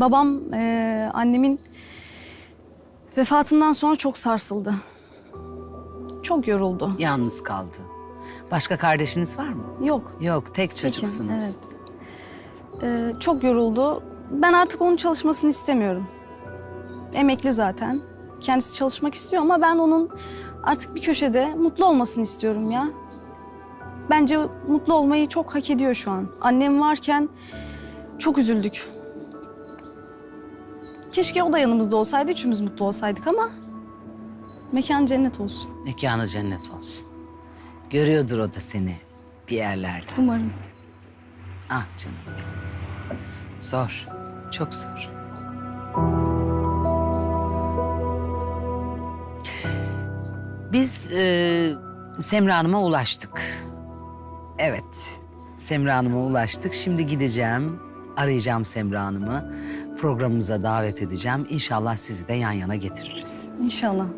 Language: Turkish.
babam eee, annemin vefatından sonra çok sarsıldı. Çok yoruldu. Yalnız kaldı. Başka kardeşiniz var mı? Yok. Yok, tek tekim, çocuksunuz. Evet. Eee, çok yoruldu. Ben artık onun çalışmasını istemiyorum. Emekli zaten. Kendisi çalışmak istiyor ama ben onun artık bir köşede mutlu olmasını istiyorum ya. Bence mutlu olmayı çok hak ediyor şu an. Annem varken çok üzüldük. Keşke o da yanımızda olsaydı, üçümüz mutlu olsaydık ama mekan cennet olsun. Mekanı cennet olsun. Görüyordur o da seni bir yerlerde. Umarım. Ah canım benim. Zor, çok zor. Biz e, Semra Hanım'a ulaştık. Evet, Semra Hanım'a ulaştık. Şimdi gideceğim, arayacağım Semra Hanım'ı. Programımıza davet edeceğim. İnşallah sizi de yan yana getiririz. İnşallah.